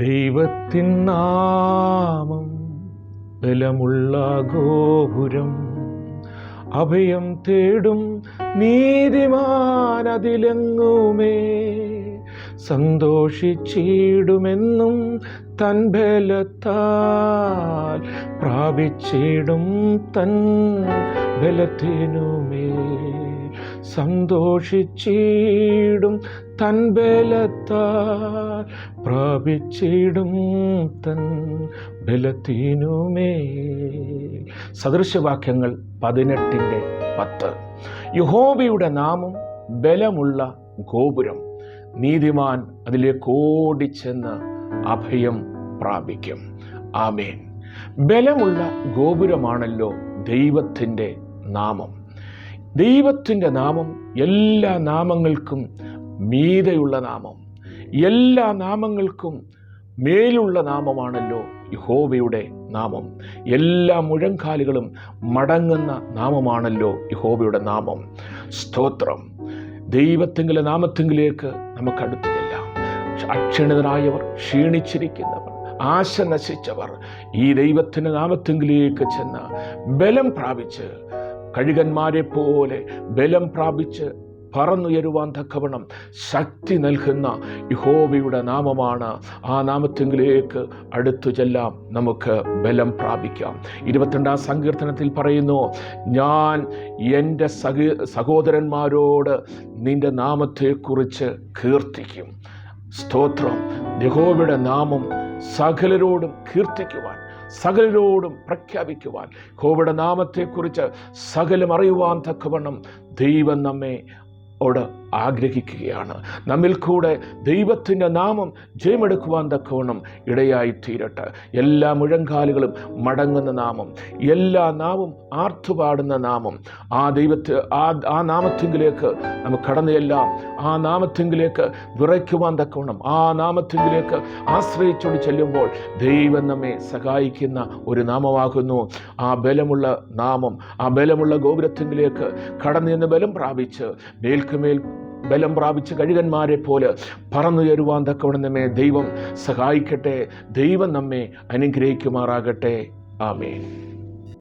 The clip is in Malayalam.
ദൈവത്തിൻ നാമം ബലമുള്ള ഗോപുരം. അഭയം തേടും നീതിമാൻ അതിലെങ്ങുമേ സന്തോഷിച്ചിടുമെന്നും തൻ ബലത്താൽ പ്രാപിച്ചിടും തൻ ബലത്തിനുമേ. സന്തോഷിച്ചിടും തൻ ബലത്താൽ പ്രാപിച്ചിടും തൻ ബലത്തിനുമേ. സദൃശവാക്യങ്ങൾ പതിനെട്ടിന്റെ പത്ത്. യഹോബയുടെ നാമം ബലമുള്ള ഗോപുരം നീതിമാൻ അതിലേക്ക് ഓടിച്ചെന്ന് അഭയം പ്രാപിക്കും. ആമേൻ. ബലമുള്ള ഗോപുരമാണല്ലോ ദൈവത്തിന്റെ നാമം. ദൈവത്തിന്റെ നാമം എല്ലാ നാമങ്ങൾക്കും മീതയുള്ള നാമം. എല്ലാ നാമങ്ങൾക്കും മേലുള്ള നാമമാണല്ലോ യഹോബയുടെ നാമം. എല്ലാ മുഴങ്കാലുകളും മടങ്ങുന്ന നാമമാണല്ലോ യഹോബയുടെ നാമം. സ്തോത്രം. ദൈവത്തെങ്കിലെ നാമത്തെങ്കിലേക്ക് നമുക്ക് അടുത്തു ചെല്ലാം. അക്ഷണിതരായവർ ക്ഷീണിച്ചിരിക്കുന്നവർ ആശ നശിച്ചവർ ഈ ദൈവത്തിന്റെ നാമത്തെങ്കിലേക്ക് ചെന്ന് ബലം പ്രാപിച്ച് കഴുകന്മാരെ പോലെ ബലം പ്രാപിച്ച് പറന്നുയരുവാൻ തക്കവണ്ണം ശക്തി നൽകുന്ന യഹോവയുടെ നാമമാണ്. ആ നാമത്തെങ്കിലേക്ക് അടുത്തു ചെല്ലാം നമുക്ക് ബലം പ്രാപിക്കാം. ഇരുപത്തിരണ്ടാം സങ്കീർത്തനത്തിൽ പറയുന്നു ഞാൻ എന്റെ സഹ സഹോദരന്മാരോട് നിന്റെ നാമത്തെക്കുറിച്ച് കീർത്തിക്കും. സ്തോത്രം. യഹോവയുടെ നാമം സകലരോടും കീർത്തിക്കുവാൻ സകലരോടും പ്രഖ്യാപിക്കുവാൻ. കോവിഡ് നാമത്തെക്കുറിച്ച് സകലം അറിയുവാൻ തക്കവണ്ണം ദൈവം നമ്മെ ഓട് ആഗ്രഹിക്കുകയാണ്. നമ്മിൽ കൂടെ ദൈവത്തിന്റെ നാമം ജയമെടുക്കുവാൻ തക്കവണ്ണം ഇടയായി തീരട്ടെ എല്ലാ മുഴങ്കാലുകളും മടങ്ങുന്ന നാമം എല്ലാ നാവും ആർത്തുപാടുന്ന നാമം ആ ദൈവത്തെ ആ ആ നാമത്തെങ്കിലേക്ക് നമുക്ക് കടന്നെല്ലാം ആ നാമത്തെങ്കിലേക്ക് വിറയ്ക്കുവാൻ തക്കവണ്ണം ആ നാമത്തെങ്കിലേക്ക് ആശ്രയിച്ചുകൊണ്ട് ചെല്ലുമ്പോൾ ദൈവം നമ്മെ സഹായിക്കുന്ന ഒരു നാമമാകുന്നു. ആ ബലമുള്ള നാമം ആ ബലമുള്ള ഗോപുരത്തെങ്കിലേക്ക് കടന്നു ബലം പ്രാപിച്ച് മേൽക്കുമേൽ ബലം പ്രാപിച്ച കഴുകന്മാരെ പോലെ പറന്നുയരുവാൻ തക്കവണ്ണം നമ്മെ ദൈവം സഹായിക്കട്ടെ. ദൈവം നമ്മെ അനുഗ്രഹിക്കുമാറാകട്ടെ. ആമേൻ.